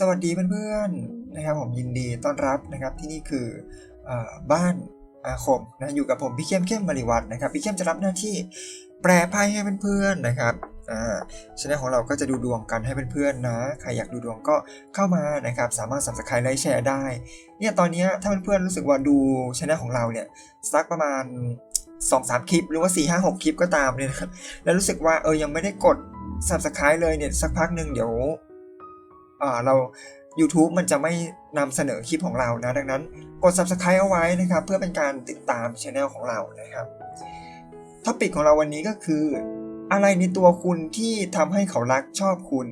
สวัสดีเพื่อนๆนะครับผมยินดีต้อนรับนะครับที่นี่คืออบ้านอาคมนะอยู่กับผมพี่เข้มเข้มมาริวัฒน์นะครับพี่เข้มจะรับหน้าที่แปลไพ่ให้เพื่อนๆนะครับอ่าช anel ของเราก็จะดูดวงกันให้เพื่อนๆนะใครอยากดูดวงก็เข้ามานะครับสามารถ subscribe ไลค์แชร์ได้เนี่ยตอนนี้ถ้าเพื่อนๆรู้สึกว่าดูช anel ของเราเนี่ยสักประมาณ 2-3 คลิป หรือว่า 4-5-6 คลิปก็ตามเนี่ยนะครับแล้วรู้สึกว่าเออยังไม่ได้กด subscribe เลยเนี่ยสักพักหนึ่งเดี๋ยว เรา YouTube มันจะไม่นำเสนอคลิปของเรานะ ดังนั้นกด Subscribe เอาไว้นะครับ เพื่อเป็นการติดตามช anel ของเรานะครับท็อปิกของเราวันนี้ก็คือ อะไรในตัวคุณที่ทำให้เขารักชอบคุณ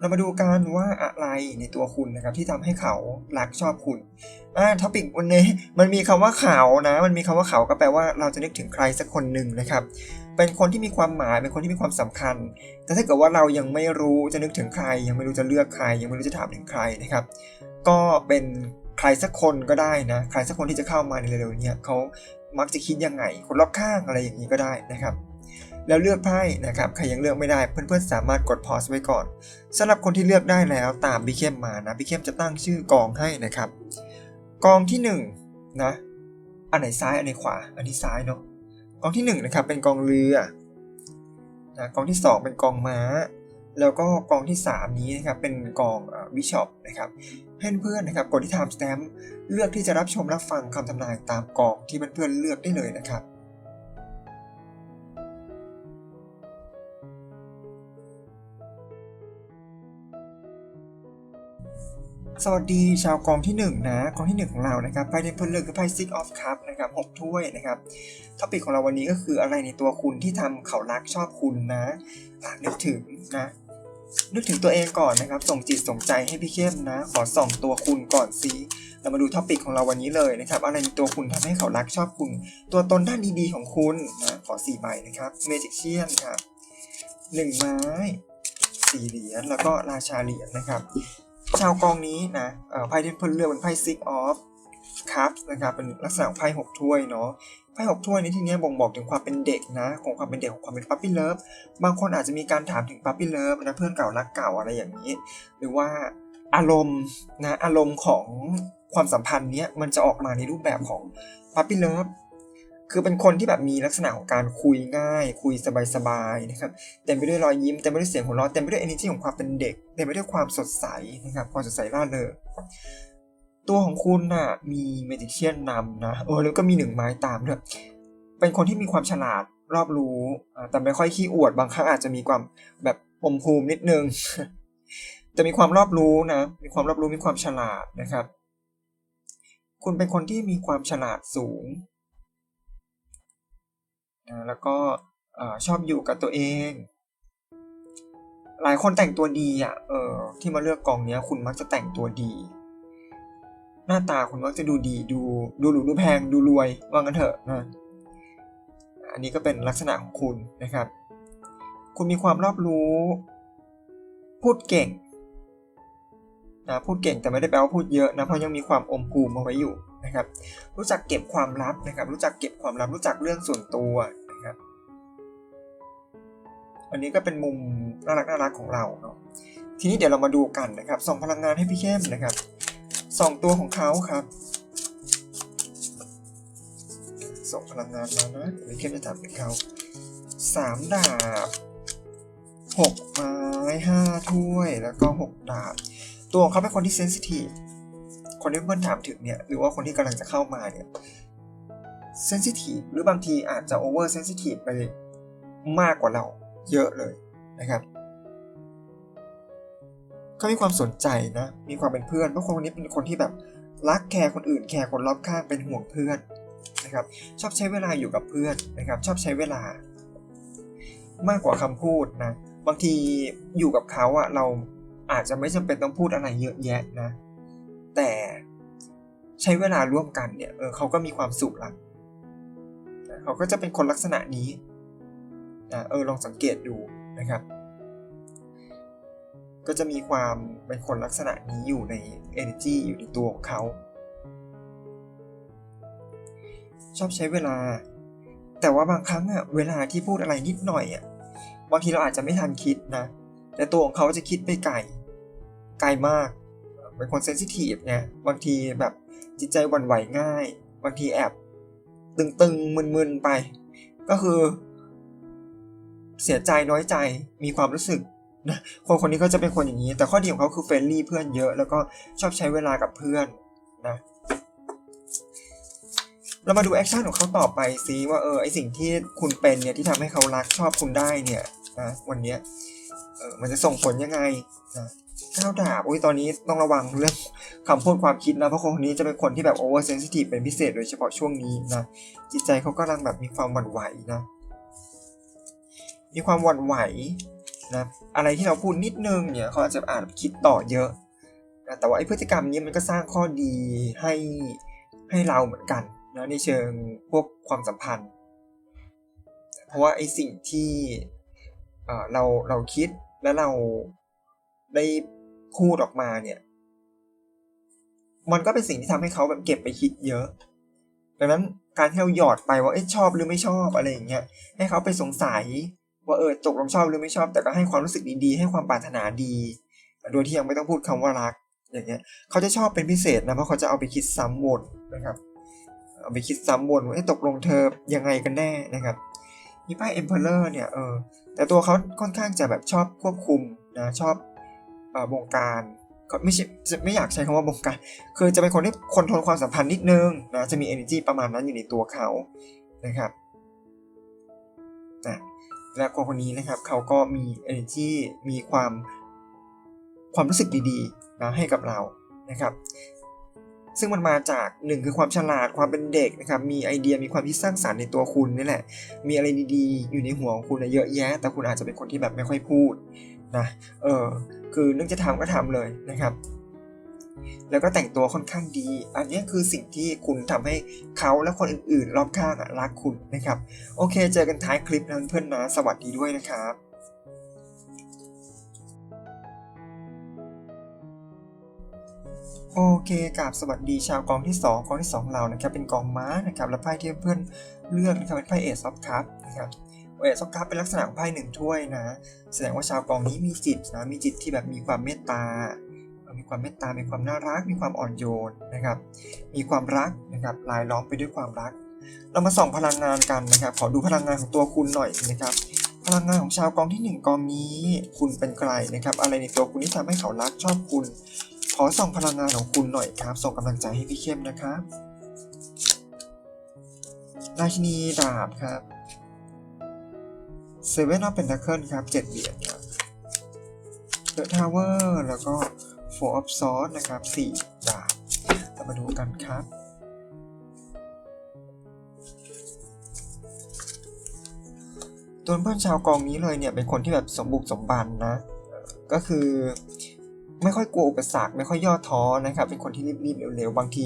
เรามาดูกันว่าอะไรในตัวคุณนะครับที่ทำให้เขารักชอบคุณอ่าท็อปิกวันนี้มันมีคำว่าเขานะ มันมีคำว่าเขาก็แปลว่าเราจะนึกถึงใครสักคนหนึ่งนะครับ เป็นคนที่มีความหมาย เป็นคนที่มีความสำคัญ แต่ถ้าเกิดว่าเรายังไม่รู้จะนึกถึงใคร ยังไม่รู้จะเลือกใคร ยังไม่รู้จะถามถึงใครนะครับ ก็เป็นใครสักคนก็ได้นะ ใครสักคนที่จะเข้ามาในเร็วๆนี้เขามักจะคิดยังไง คนรอบข้างอะไรอย่างนี้ก็ได้นะครับ แล้วเลือกไพ่นะครับใครยังเลือกไม่ได้เพื่อนๆสามารถกดพอสไว้ก่อนสำหรับคนที่เลือกได้แล้วตามพี่เข้มมานะพี่เข้มจะตั้งชื่อกองให้นะครับ กองที่หนึ่งนะอันไหนซ้ายอันไหนขวา อันนี้ซ้ายเนาะกองที่1นงนะครับเป็นกองเรือนะกองที่ 2 เป็นกองม้า แล้วก็กองที่ 3 นี้นะครับเป็นกองวิชอปนะครับเพื่อนๆนะครับกดที่ time stamp เลือกที่จะรับชมรับฟังคำทำนายตามกองที่เพื่อนๆเลือกได้เลยนะครับ สวัสดีชาวกองที่ 1 นะกองที่ 1 ของเรานะครับไพ่ที่เพื่อนเลือกคือไพ่ Six of Cup นะครับหกถ้วยนะครับท็อปิกของเราวันนี้ก็คืออะไรในตัวคุณที่ทำเขารักชอบคุณนะนึกถึงนะนึกถึงตัวเองก่อนนะครับ ส่งจิตส่งใจให้พี่เข้มนะ ขอส่องตัวคุณก่อนสิเรามาดูท็อปิกของเราวันนี้เลยนะครับ อะไรในตัวคุณทำให้เขารักชอบคุณ ตัวตนด้านดีๆของคุณนะขอสี่ใบนะครับเมจิกเชียนครับหนึ่งไม้สี่เหรียญแล้วก็ราชาเหรียญนะครับ ชาวกองนี้นะไพ่ที่เพิ่นเลือกเป็นไพ่ Six of Cups นะครับเป็นลักษณะของไพ่หกถ้วยเนาะไพ่หกถ้วยในที่นี้บ่งบอกถึงความเป็นเด็กนะ ของความเป็นเด็กของความเป็นปั๊ปปี้เลิฟบางคนอาจจะมีการถามถึงปั๊ปปี้เลิฟนะเพื่อนเก่ารักเก่าอะไรอย่างนี้ หรือว่าอารมณ์นะอารมณ์ของความสัมพันธ์เนี้ยมันจะออกมาในรูปแบบของปั๊ปปี้เลิฟ คือเป็นคนที่แบบมีลักษณะของการคุยง่าย คุยสบายๆนะครับเต็มไปด้วยรอยยิ้มเต็มไปด้วยเสียงหัวเราะเต็มไปด้วย energy ของความเป็นเด็กเต็มไปด้วยความสดใสนะครับความสดใสร่าเริงตัวของคุณน่ะมีเมจิเชียนนำนะเออแล้วก็มีหนึ่งไม้ตามด้วยเป็นคนที่มีความฉลาดรอบรู้ แต่ไม่ค่อยขี้อวดบางครั้งอาจจะมีความแบบอมภูมินิดนึงจะมีความรอบรู้นะ มีความรอบรู้มีความฉลาดนะครับ คุณเป็นคนที่มีความฉลาดสูง แล้วก็ชอบอยู่กับตัวเอง หลายคนแต่งตัวดีอะเออที่มาเลือกกองเนี้ย คุณมักจะแต่งตัวดี หน้าตาคุณมักจะดูดีดูดูหรูดูแพงดูรวยว่างั้นเถอะนะอันนี้ก็เป็นลักษณะของคุณนะครับ คุณมีความรอบรู้ พูดเก่งนะพูดเก่งแต่ไม่ได้แปลว่าพูดเยอะนะเพราะยังมีความอมภูมิเอาไว้อยู่นะครับ รู้จักเก็บความลับนะครับ รู้จักเก็บความลับรู้จักเรื่องส่วนตัว อันนี้ก็เป็นมุมน่ารักน่ารักของเราเนาะทีนี้เดี๋ยวเรามาดูกันนะครับส่องพลังงานให้พี่เข้มนะครับส่องตัวของเขาครับส่งพลังงานมานะเดี๋ยวพี่เข้มจะถามถึงเขาสามดาบหกไม้ห้าถ้วยแล้วก็หกดาบตัวของเขาเป็นคนที่เซนซิทีฟคนที่เพื่อนถามถึงเนี่ยหรือว่าคนที่กำลังจะเข้ามาเนี่ยเซนซิทีฟหรือบางทีอาจจะโอเวอร์เซนซิทีฟไปมากกว่าเรา เยอะเลยนะครับเขามีความสนใจนะ มีความเป็นเพื่อน เพราะคนนี้เป็นคนที่แบบรักแคร์คนอื่น แคร์คนรอบข้าง เป็นห่วงเพื่อนนะครับ ชอบใช้เวลาอยู่กับเพื่อนนะครับ ชอบใช้เวลา มากกว่าคำพูดนะ บางทีอยู่กับเขาอะเราอาจจะไม่จำเป็นต้องพูดอะไรเยอะแยะนะ แต่ใช้เวลาร่วมกันเนี่ย เออเขาก็มีความสุขละเขาก็จะเป็นคนลักษณะนี้ นะเออลองสังเกตดูนะครับ ก็จะมีความเป็นคนลักษณะนี้อยู่ใน energy อยู่ในตัวของเขา ชอบใช้เวลา แต่ว่าบางครั้งอะเวลาที่พูดอะไรนิดหน่อยอะบางทีเราอาจจะไม่ทันคิดนะแต่ตัวของเขาจะคิดไปไกลไกลมาก เป็นคนเซนซิทีฟไงบางทีแบบจิตใจวั่นไหวง่าย บางทีแอบตึงๆมึนๆไป ก็คือ เสียใจน้อยใจมีความรู้สึกนะคนคนนี้ก็จะเป็นคนอย่างนี้ แต่ข้อดีของเขาคือเฟรนลี่เพื่อนเยอะ แล้วก็ชอบใช้เวลากับเพื่อนนะเรามาดูแอคชั่นของเขาต่อไปซิว่าเออไอสิ่งที่คุณเป็นเนี่ยที่ทำให้เขารักชอบคุณได้เนี่ยนะวันเนี้ยเออมันจะส่งผลยังไงนะก้าวดาบอุ้ยตอนนี้ต้องระวังเรื่องคำพูดความคิดนะ เพราะคนคนนี้จะเป็นคนที่แบบโอเวอร์เซนซิทีฟเป็นพิเศษโดยเฉพาะช่วงนี้นะจิตใจเขากำลังแบบมีความหวั่นไหวนะ มีความหวั่นไหวนะอะไรที่เราพูดนิดนึงเนี่ยเขาอาจจะอ่านคิดต่อเยอะนะแต่ว่าไอ้พฤติกรรมนี้มันก็สร้างข้อดีให้ให้เราเหมือนกันนะในเชิงพวกความสัมพันธ์ เพราะว่าไอ้สิ่งที่เราเราคิดและเราได้พูดออกมาเนี่ย มันก็เป็นสิ่งที่ทำให้เขาแบบเก็บไปคิดเยอะ ดังนั้นการที่เราหยอดไปว่าเอ๊ะชอบหรือไม่ชอบอะไรอย่างเงี้ยให้เขาไปสงสัย ว่าเออตกลงชอบหรือไม่ชอบ แต่ก็ให้ความรู้สึกดีๆให้ความปรารถนาดี โดยที่ยังไม่ต้องพูดคำว่ารักอย่างเงี้ยเขาจะชอบเป็นพิเศษนะเพราะเขาจะเอาไปคิดซ้ำวนนะครับ เอาไปคิดซ้ำวนว่าเอ๊ะตกลงเธอยังไงกันแน่นะครับมีไพ่ Emperor เนี่ยเออแต่ตัวเขาค่อนข้างจะแบบชอบควบคุมนะชอบอบงการก็ไม่ใช่ไม่อยากใช้คำว่าบงการ คือจะเป็นคนที่คนทรลความสัมพันธ์นิดนึงนะจะมี energy ประมาณนั้นอยู่ในตัวเขานะครับนะ และคนคนนี้นะครับเขาก็มี energy มีความความรู้สึกดีๆนะให้กับเรานะครับ ซึ่งมันมาจากหนึ่งคือความฉลาดความเป็นเด็กนะครับมีไอเดียมีความคิดสร้างสรรค์ในตัวคุณนี่แหละ มีอะไรดีๆ อยู่ในหัวของคุณนะเยอะแยะ แต่คุณอาจจะเป็นคนที่แบบไม่ค่อยพูดนะเออคือนึกจะทำก็ทำเลยนะครับ แล้วก็แต่งตัวค่อนข้างดี อันนี้คือสิ่งที่คุณทำให้เขาและคนอื่นๆ รอบข้างรักคุณนะครับ โอเค เจอกันท้ายคลิปนะเพื่อนๆนะ สวัสดีด้วยนะครับโอเคกับสวัสดีชาวกองที่ 2 กองที่2ของเรานะครับเป็นกองม้านะครับและไพ่ที่เพื่อนเลือกนะครับเป็นไพ่เอซอฟคัพนะครับเอซอฟคัพเป็นลักษณะของไพ่หนึ่งถ้วยนะ แสดงว่าชาวกองนี้มีจิตนะมีจิตที่แบบมีความเมตตา มีความเมตตา มีความน่ารัก มีความอ่อนโยนนะครับ มีความรักนะครับลายล้อมไปด้วยความรัก เรามาส่องพลังงานกันนะครับ ขอดูพลังงานของตัวคุณหน่อยนะครับ พลังงานของชาวกองที่หนึ่งกองนี้ คุณเป็นใครนะครับ อะไรในตัวคุณที่ทำให้เขารักชอบคุณ ขอส่องพลังงานของคุณหน่อยครับ ส่งกำลังใจให้พี่เข้มนะครับราชินีดาบครับเซเว่นออฟเพนทาเคิลครับเจ็ดเหรียญครับเดอะทาวเวอร์แล้วก็ โฟร์ออฟซอสนะครับสี่ดาบเรามาดูกันครับตัวเพื่อนชาวกองนี้เลยเนี่ยเป็นคนที่แบบสมบุกสมบันนะ ก็คือไม่ค่อยกลัวอุปสรรคไม่ค่อยย่อท้อนะครับ เป็นคนที่รีบๆเร็วๆบางที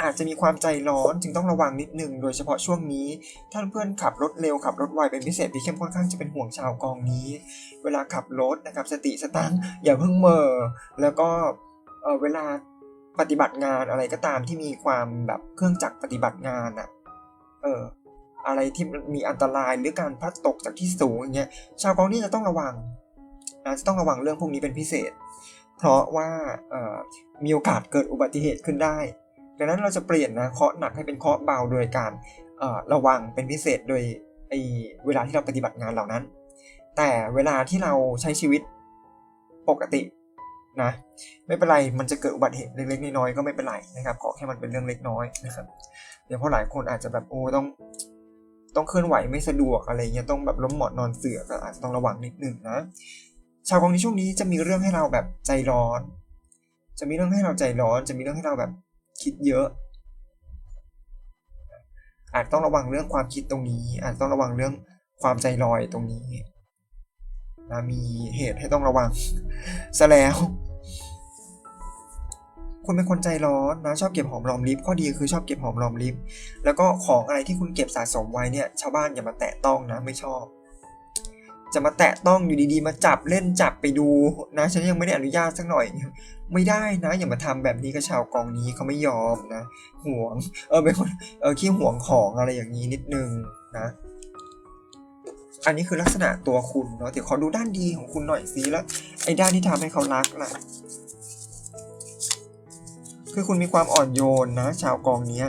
อาจจะมีความใจร้อนจึงต้องระวังนิดนึงโดยเฉพาะช่วงนี้ ถ้าเพื่อนขับรถเร็วขับรถไวเป็นพิเศษพี่เข้มค่อนข้างจะเป็นห่วงชาวกองนี้ เวลาขับรถนะครับสติสตังอย่าเพิ่งเมอแล้วก็เวลาปฏิบัติงานอะไรก็ตามที่มีความแบบเครื่องจักรปฏิบัติงานอะเอออะไรที่มีอันตรายหรือการพัดตกจากที่สูงอย่างเงี้ยชาวกองนี้จะต้องระวังนะจะต้องระวังเรื่องพวกนี้เป็นพิเศษ เพราะว่ามีโอกาสเกิดอุบัติเหตุขึ้นได้ ดังนั้นเราจะเปลี่ยนนะเคาะหนักให้เป็นเคาะเบาโดยการระวังเป็นพิเศษโดยไอเวลาที่เราปฏิบัติงานเหล่านั้น แต่เวลาที่เราใช้ชีวิตปกตินะไม่เป็นไรมันจะเกิดอุบัติเหตุเล็กๆน้อยๆก็ไม่เป็นไรนะครับขอแค่มันเป็นเรื่องเล็กน้อยนะครับเดี๋ยวเพราะหลายคนอาจจะแบบโอ้ต้อง ต้องเคลื่อนไหวไม่สะดวกอะไรเงี้ยต้องแบบล้มหมอนนอนเสือก็อาจจะต้องระวังนิดนึงนะชาวกองในช่วงนี้จะมีเรื่องให้เราแบบใจร้อน จะมีเรื่องให้เราใจร้อน จะมีเรื่องให้เราแบบ คิดเยอะ อาจต้องระวังเรื่องความคิดตรงนี้ อาจต้องระวังเรื่องความใจลอยตรงนี้นะมีเหตุให้ต้องระวังซะแล้ว คุณเป็นคนใจร้อนนะชอบเก็บหอมรอมริบข้อดีคือชอบเก็บหอมรอมริบแล้วก็ของอะไรที่คุณเก็บสะสมไว้เนี่ย ชาวบ้านอย่ามาแตะต้องนะไม่ชอบ จะมาแตะต้องอยู่ดีๆ มาจับเล่นจับไปดูนะฉันยังไม่ได้อนุญาตสักหน่อย ไม่ได้นะอย่ามาทำแบบนี้กับชาวกองนี้เขาไม่ยอมนะห่วงเออเป็นคนเออขี้ห่วงของอะไรอย่างนี้นิดนึงนะอันนี้คือลักษณะตัวคุณเนาะเดี๋ยวขอดูด้านดีของคุณหน่อยสิแล้วไอ้ด้านที่ทำให้เขารักล่ะคือคุณมีความอ่อนโยนนะ ชาวกองเนี้ย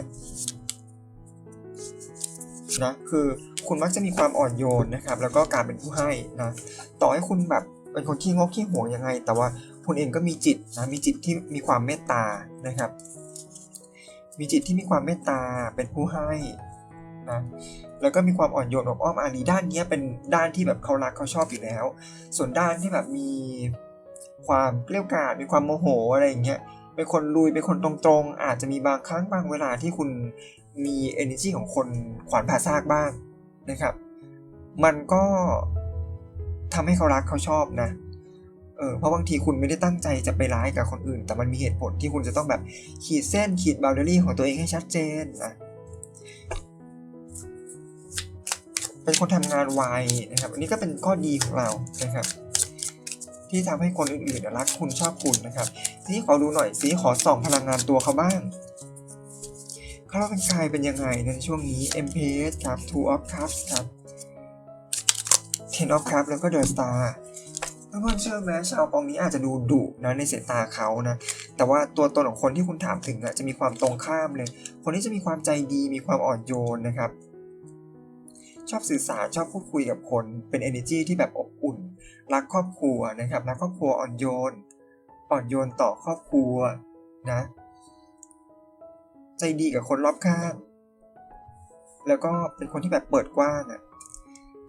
นะคือ คุณมักจะมีความอ่อนโยนนะครับ แล้วก็การเป็นผู้ให้นะ ต่อให้คุณแบบเป็นคนขี้งกขี้หวงยังไง แต่ว่าคุณเองก็มีจิตนะมีจิตที่มีความเมตตานะครับ มีจิตที่มีความเมตตาเป็นผู้ให้นะแล้วก็มีความอ่อนโยนอบอ้อมอารีด้านนี้เป็นด้านที่แบบเขารักเขาชอบอยู่แล้ว ส่วนด้านที่แบบมีความเกลี้ยวกล่อมมีความโมโหอะไรอย่างเงี้ยเป็นคนลุยเป็นคนตรงๆ อาจจะมีบางครั้งบางเวลาที่คุณมี energy ของคนขวานผ่าซากบ้าง นะครับ มันก็ทำให้เขารักเขาชอบนะ เออเพราะบางทีคุณไม่ได้ตั้งใจจะไปร้ายกับคนอื่น แต่มันมีเหตุผลที่คุณจะต้องแบบขีดเส้นขีดบ o ลเดอรี่ของตัวเองให้ชัดเจนนะเป็นคนทำงานไวนะครับ อันนี้ก็เป็นข้อดีของเรานะครับ ที่ทำให้คนอื่นๆรักคุณชอบคุณนะครับทีนี้ขอดูหน่อยสิขอส่องพลังงานตัวเขาบ้าง เขาเป็นใครเป็นยังไงในช่วงนี้ m p s ครับ Two of Cups ครับ Ten of Cups แล้วก็ The Star เพื่อนเชื่อไหมชาวกองนี้อาจจะดูดุนะในสายตาเขานะ แต่ว่าตัวตนของคนที่คุณถามถึงอะจะมีความตรงข้ามเลย คนที่จะมีความใจดีมีความอ่อนโยนนะครับ ชอบสื่อสารชอบพูดคุยกับคนเป็น energy ที่แบบอบอุ่น รักครอบครัวนะครับรักครอบครัวอ่อนโยน อ่อนโยนต่อครอบครัวนะ ใจดีกับคนรอบข้าง แล้วก็เป็นคนที่แบบเปิดกว้างอะ่ะ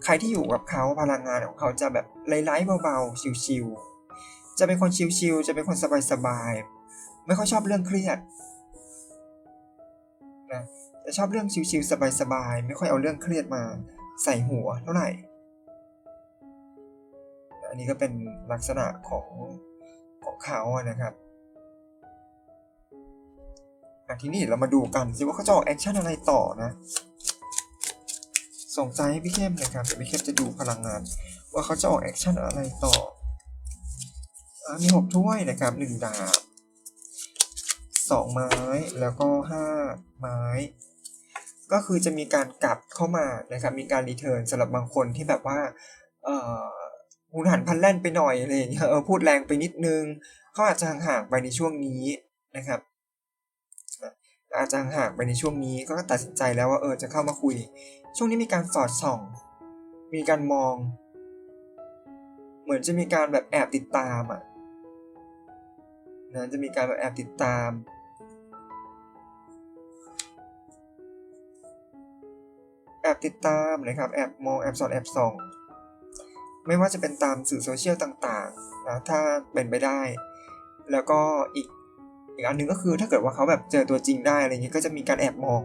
ใครที่อยู่กับเขาพลังงานของเขาจะแบบไร้ๆเบาๆชิวๆจะเป็นคนชิวๆจะเป็นคนสบายๆไม่ค่อยชอบเรื่องเครียดนะจะชอบเรื่องชิวๆสบายๆไม่ค่อยเอาเรื่องเครียดมาใส่หัวเท่าไหร่ อันนี้ก็เป็นลักษณะของของเขาอะนะครับ อะทีนี้เรามาดูกันสิว่าเขาจะออกแอคชั่นอะไรต่อนะ ส่งใจให้พี่เข้มนะครับเดี๋ยวพี่เข้มจะดูพลังงาน ว่าเขาจะออกแอคชั่นอะไรต่ออมีหกถ้วยนะครับหนึ่งดาบสองไม้แล้วก็ห้าไม้ ก็คือจะมีการกลับเข้ามานะครับ มีการรีเทิร์นสำหรับบางคนที่แบบว่าเอ่อหุนหันพันแล่นไปหน่อยอะไรอย่างเงี้ยเออพูดแรงไปนิดนึงเขาอาจจะห่างๆไปในช่วงนี้นะครับ อาจจะห่างไปในช่วงนี้ก็ตัดสินใจแล้วว่าเออจะเข้ามาคุย ช่วงนี้มีการสอดส่อง มีการมอง เหมือนจะมีการแบบแอบติดตามอะนะจะมีการแบบแอบติดตาม แอบติดตามนะครับแอบมองแอบสอดแอบส่อง ไม่ว่าจะเป็นตามสื่อโซเชียลต่างๆนะถ้าเป็นไปได้ แล้วก็อีก อีกอันหนึ่งก็คือถ้าเกิดว่าเขาแบบเจอตัวจริงได้อะไรเงี้ยก็จะมีการแอบมอง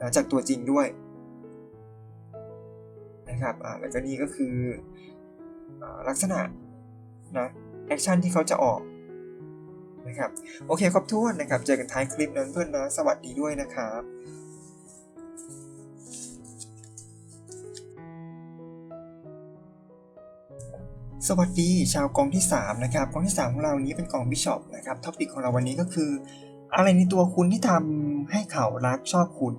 นะจากตัวจริงด้วยนะครับอ่าแล้วก็นี่ก็คืออลักษณะนะแอคชั่นที่เขาจะออกนะครับโอเคครบถ้วนนะครับ เจอกันท้ายคลิปนั้นเพื่อนนะ สวัสดีด้วยนะครับ สวัสดีชาวกองที่ 3 นะครับกองที่ 3 ของเรานี้เป็นกองบิชอปนะครับท็อปิกของเราวันนี้ก็คือ อะไรในตัวคุณที่ทำให้เขารักชอบคุณ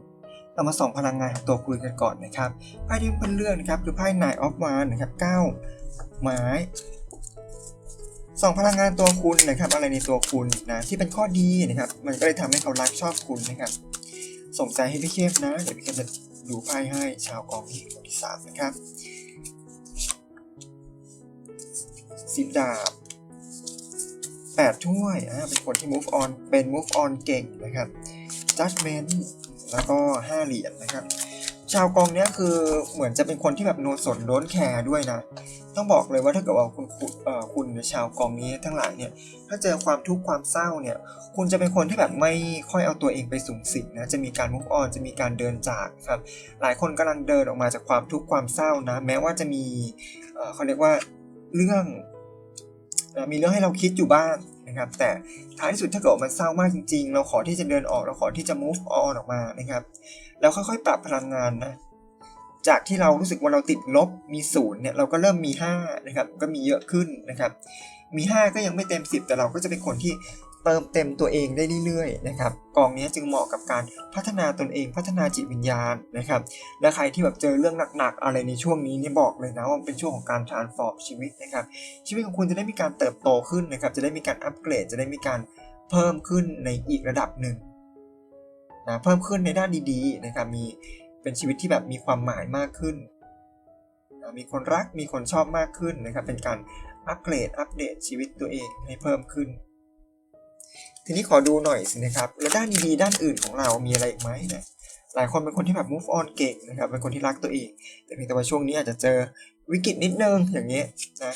เรามาส่องพลังงานของตัวคุณกันก่อนนะครับไพ่ที่เป็นเลือกนะครับคือไพ่ Nine of Wands นะครับ9ไม้ส่องพลังงานตัวคุณนะครับ อะไรในตัวคุณนะที่เป็นข้อดีนะครับ มันก็เลยทำให้เขารักชอบคุณนะครับส่งใจให้พี่เข้มนะเดี๋ยวพี่เข้มจะดูไพ่ให้ชาวกองที่กองที่สามนะครับ สิบดาบแปดถ้วยอ่าเป็นคนที่ move on เป็น move on เก่งนะครับ judgment แล้วก็ห้าเหรียญนะครับ ชาวกองเนี้ยคือเหมือนจะเป็นคนที่แบบโนสนโดนแคร์ด้วยนะ ต้องบอกเลยว่าถ้าเกิดว่าคุณคุณเอ่อคุณชาวกองนี้ทั้งหลายเนี่ย ถ้าเจอความทุกข์ความเศร้าเนี่ย คุณจะเป็นคนที่แบบไม่ค่อยเอาตัวเองไปสูงสิงนะ จะมีการมุกออน จะมีการเดินจากครับ หลายคนกำลังเดินออกมาจากความทุกข์ความเศร้านะ แม้ว่าจะมี เอ่อเขาเรียกว่าเรื่อง มีเรื่องให้เราคิดอยู่บ้างนะครับ แต่ท้ายที่สุดถ้าเกิดมันเศร้ามากจริง ๆ เราขอที่จะเดินออกเราขอที่จะ move on ออกมานะครับแล้วค่อยๆ ปรับพลังงานนะจากที่เรารู้สึกว่าเราติดลบมีศูนย์เนี่ยเราก็เริ่มมี5นะครับก็มีเยอะขึ้นนะครับมี 5 ก็ยังไม่เต็ม 10 แต่เราก็จะเป็นคนที่ เติมเต็มตัวเองได้เรื่อยๆนะครับกองนี้จึงเหมาะกับการพัฒนาตนเองพัฒนาจิตวิญญาณนะครับและใครที่แบบเจอเรื่องหนักๆอะไรในช่วงนี้เนี่ยบอกเลยนะว่าเป็นช่วงของการ transform ชีวิตนะครับชีวิตของคุณจะได้มีการเติบโตขึ้นนะครับจะได้มีการอัปเกรดจะได้มีการเพิ่มขึ้นในอีกระดับหนึ่งนะเพิ่มขึ้นในด้านดีๆนะครับมีเป็นชีวิตที่แบบมีความหมายมากขึ้นนะมีคนรักมีคนชอบมากขึ้นนะครับเป็นการอัปเกรดอัปเดตชีวิตตัวเองให้เพิ่มขึ้น ทีนี้ขอดูหน่อยสินะครับ แล้วด้านดีๆด้านอื่นของเรามีอะไรอีกไหมนะหลายคนเป็นคนที่แบบ move on เก่งนะครับ เป็นคนที่รักตัวเอง แต่เพียงแต่ว่าช่วงนี้อาจจะเจอวิกฤตนิดนึงอย่างเงี้ยนะ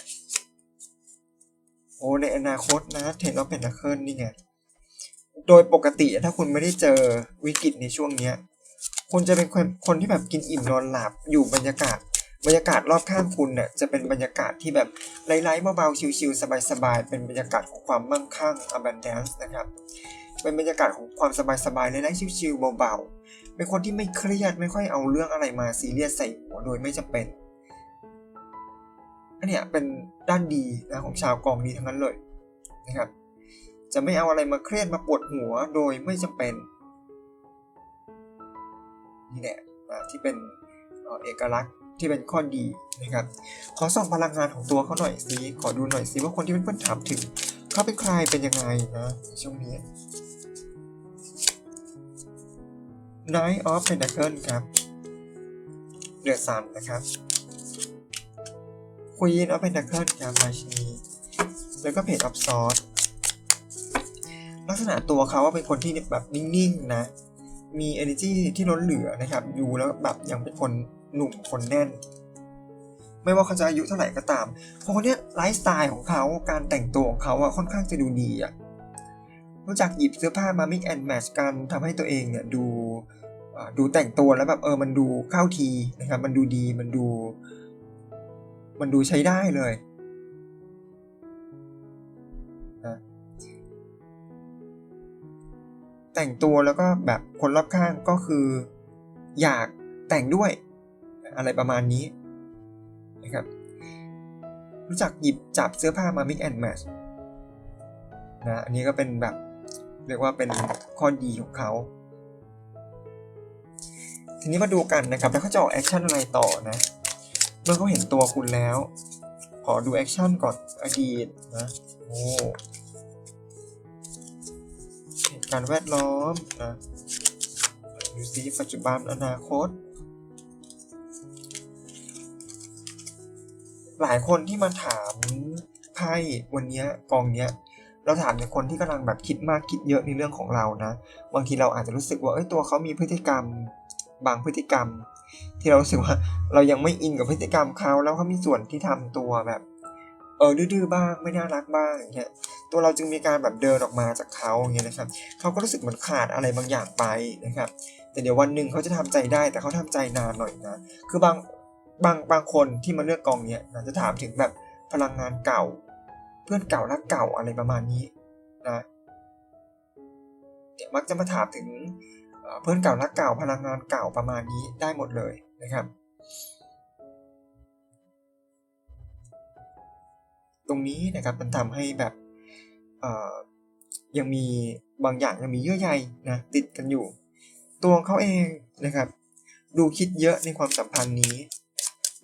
โอ้ในอนาคตนะเทนอเป็นนักเคิลนี่ไงโดยปกติถ้าคุณไม่ได้เจอวิกฤตในช่วงเนี้ยคุณจะเป็นคนคนที่แบบกินอิ่มนอนหลับอยู่บรรยากาศ บรรยากาศรอบข้างคุณเนี่ยจะเป็นบรรยากาศที่แบบไร้ๆเบาๆชิลๆสบายๆเป็นบรรยากาศของความมั่งคั่ง abundance นะครับเป็นบรรยากาศของความสบายๆไร้ๆชิลๆเบาๆเป็นคนที่ไม่เครียดไม่ค่อยเอาเรื่องอะไรมาซีเรียสใส่หัวโดยไม่จำเป็นอันเนี้ยเป็นด้านดีนะของชาวกองนี้ทั้งนั้นเลยนะครับ จะไม่เอาอะไรมาเครียดมาปวดหัวโดยไม่จำเป็นนี่แหละที่เป็นเอ่อเอกลักษณ์ ที่เป็นข้อดีนะครับ ขอส่องพลังงานของตัวเขาหน่อยสิ ขอดูหน่อยสิว่าคนที่เพื่อนๆถามถึง เขาเป็นใครเป็นยังไงนะช่วงนี้ night of Pentacles ครับเดือดสันนะครับ Queen of Pentacles ครับราชินีแล้วก็ Page of Swords ลักษณะตัวเขาว่าเป็นคนที่แบบนิ่งๆนะ มี energy ที่ล้นเหลือนะครับ ดูแล้วแบบยังเป็นคน หนุ่มคนแน่น ไม่ว่าเขาจะอายุเท่าไหร่ก็ตามคนเนี้ยไลฟ์สไตล์ของเขาการแต่งตัวของเขาอะค่อนข้างจะดูดีอะรู้จักหยิบเสื้อผ้ามา mix and match กันทำให้ตัวเองเนี่ยดูดูแต่งตัวแล้วแบบเออมันดูเข้าทีนะครับ มันดูดีมันดู มันดูใช้ได้เลยนะแต่งตัวแล้วก็แบบคนรอบข้างก็คือ อยากแต่งด้วย อะไรประมาณนี้นะครับรู้จักหยิบจับเสื้อผ้ามา mix and match นะอันนี้ก็เป็นแบบเรียกว่าเป็นข้อดีของเขา ทีนี้มาดูกันนะครับ แล้วเขาจะออกแอคชั่นอะไรต่อนะ เมื่อเขาเห็นตัวคุณแล้ว ขอดูแอคชั่นก่อนอดีตนะโอ้เหตุการณ์แวดล้อมนะดูซิปัจจุบันอนาคต หลายคนที่มาถามไพ่วันเนี้ยกองเนี้ยเราถามในคนที่กำลังแบบคิดมากคิดเยอะในเรื่องของเรานะ บางทีเราอาจจะรู้สึกว่าเอ้ยตัวเขามีพฤติกรรมบางพฤติกรรม ที่เรารู้สึกว่าเรายังไม่อินกับพฤติกรรมเขาแล้วเขามีส่วนที่ทำตัวแบบเออดื้อๆบ้างไม่น่ารักบ้างอย่างเงี้ยตัวเราจึงมีการแบบเดินออกมาจากเขาอย่างเงี้ยนะครับเขาก็รู้สึกเหมือนขาดอะไรบางอย่างไปนะครับแต่เดี๋ยววันหนึ่งเขาจะทำใจได้แต่เขาทำใจนานหน่อยนะคือบาง บางบางคนที่มาเลือกกองเนี้ยนะจะถามถึงแบบพลังงานเก่า เพื่อนเก่ารักเก่าอะไรประมาณนี้นะเนี่ยมักจะมาถามถึงเพื่อนเก่ารักเก่าพลังงานเก่าประมาณนี้ได้หมดเลยนะครับ ตรงนี้นะครับมันทำให้แบบยังมีบางอย่างยังมีเยื่อใยนะติดกันอยู่ ตัวเขาเองนะครับ ดูคิดเยอะในความสัมพันธ์นี้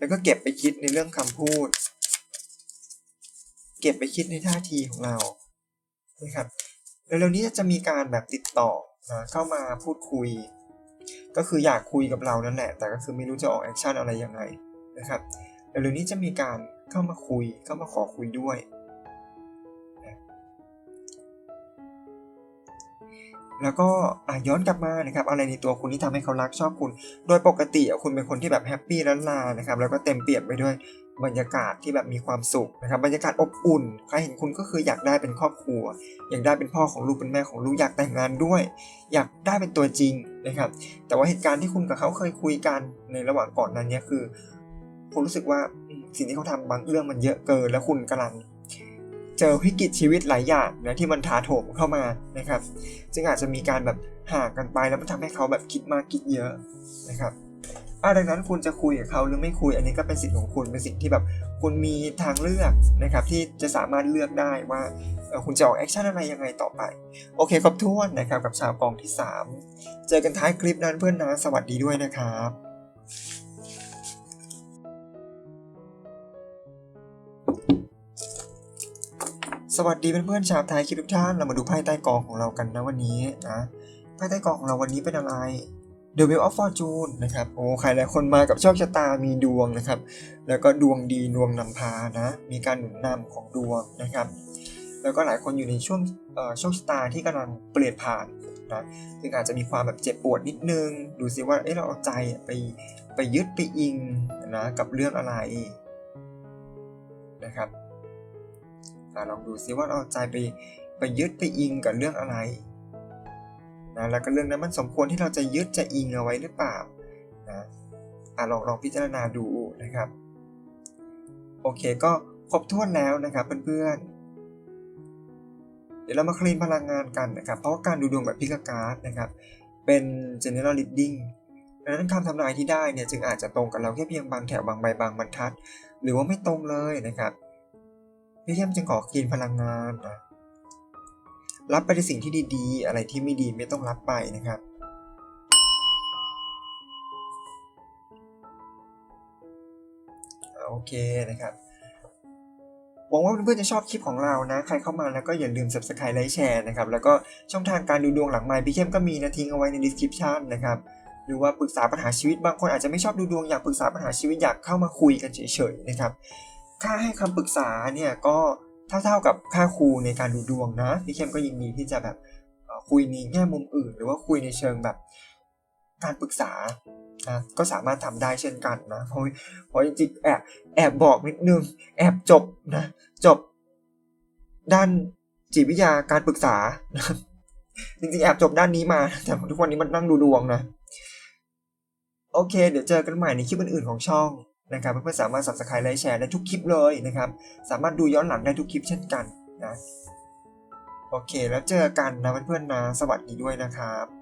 แล้วก็เก็บไปคิดในเรื่องคำพูด เก็บไปคิดในท่าทีของเรานะครับเร็วๆนี้จะมีการแบบติดต่อนะเข้ามาพูดคุย ก็คืออยากคุยกับเรานั่นแหละ แต่ก็คือไม่รู้จะออกแอคชั่นอะไรยังไงนะครับเร็วๆนี้จะมีการเข้ามาคุยเข้ามาขอคุยด้วย แล้วก็ย้อนกลับมานะครับอะไรในตัวคุณที่ทำให้เขารักชอบคุณ โดยปกติคุณเป็นคนที่แบบแฮปปี้ล้านลานะครับแล้วก็เต็มเปี่ยมไปด้วยบรรยากาศที่แบบมีความสุขนะครับบรรยากาศอบอุ่น ใครเห็นคุณก็คืออยากได้เป็นครอบครัว อยากได้เป็นพ่อของลูกเป็นแม่ของลูกอยากแต่งงานด้วย อยากได้เป็นตัวจริงนะครับ แต่ว่าเหตุการณ์ที่คุณกับเขาเคยคุยกันในระหว่างก่อนนั้นเนี่ยคือคุณรู้สึกว่าสิ่งที่เขาทำบางเรื่องมันเยอะเกิน แล้วคุณกำลัง เจอวิกฤตชีวิตหลายอย่างนะที่มันถาโถมเข้ามานะครับจึงอาจจะมีการแบบห่างกันไปแล้วมันทำให้เขาแบบคิดมากคิดเยอะนะครับอะดังนั้นคุณจะคุยกับเขาหรือไม่คุยอันนี้ก็เป็นสิทธิ์ของคุณเป็นสิ่งที่แบบคุณมีทางเลือกนะครับที่จะสามารถเลือกได้ว่าคุณจะออกแอคชั่นอะไรยังไงต่อไป โอเคครบถ้วนนะครับกับชาวกองที่ 3 เจอกันท้ายคลิปนั้นเพื่อนนะสวัสดีด้วยนะครับ สวัสดีเพื่อนๆชาวไทยคลิปทุกท่าน เรามาดูไพ่ใต้กองของเรากันนะวันนี้นะไพ่ใต้กองของเราวันนี้เป็นอะไร The Wheel of Fortune นะครับโอ้ใครหลายคนมากับโชคชะตามีดวงนะครับ แล้วก็ดวงดีดวงนำพานะ มีการหนุนนำของดวงนะครับ แล้วก็หลายคนอยู่ในช่วงโชคชะตาที่กำลังเปลี่ยนผ่านนะซึ่งอาจจะมีความแบบเจ็บปวดนิดนึง ดูสิว่าเอ๊ะเราเอาใจไปไปยึดไปอิงนะกับเรื่องอะไรนะครับ อะลองดูซิว่าเราใจไปไปยึดไปอิงกับเรื่องอะไรนะแล้วก็เรื่องนั้นมันสมควรที่เราจะยึดจะอิงเอาไว้หรือเปล่านะอะลองลองพิจารณาดูนะครับ โอเคก็ครบถ้วนแล้วนะครับเพื่อนๆ เดี๋ยวเรามาคลีนพลังงานกันนะครับ เพราะการดูดวงแบบพิกการ์ดนะครับ เป็น general reading ดังนั้นคำทำนายที่ได้เนี่ยจึงอาจจะตรงกับเราแค่เพียงบางแถวบางใบบางบรรทัด หรือว่าไม่ตรงเลยนะครับ พี่เข้มจึงขอคลีนพลังงานนะรับไปในสิ่งที่ดีๆ อะไรที่ไม่ดีไม่ต้องรับไปนะครับโอเคนะครับหวังว่าเพื่อนๆจะชอบคลิปของเรานะ ใครเข้ามาแล้วก็อย่าลืม subscribe ไลค์แชร์นะครับ แล้วก็ช่องทางการดูดวงหลังไมค์พี่เข้มก็มีนะทิ้งเอาไว้ใน description นะครับ หรือว่าปรึกษาปัญหาชีวิตบางคนอาจจะไม่ชอบดูดวงอยากปรึกษาปัญหาชีวิตอยากเข้ามาคุยกันเฉยๆนะครับ ค่าให้คำปรึกษาเนี่ยก็เท่าๆกับค่าครูในการดูดวงนะพี่เข้มก็ยินดีที่จะแบบคุยในแง่มุมอื่น หรือว่าคุยในเชิงแบบการปรึกษานะก็สามารถทำได้เช่นกันนะเพราะเพราะจริงๆแอบแอบบอกนิดนึงแอบจบนะจบ ด้านจิตวิทยาการปรึกษานะจริงๆแอบจบด้านนี้มา แต่ทุกวันนี้มันนั่งดูดวงนะ โอเค เดี๋ยวเจอกันใหม่ในคลิปอื่นๆของช่อง นะครับเพื่อนๆสามารถ subscribe ไลค์แชร์ได้ทุกคลิปเลยนะครับ สามารถดูย้อนหลังได้ทุกคลิปเช่นกันนะ โอเค แล้วเจอกันนะเพื่อนๆนะ สวัสดีด้วยนะครับ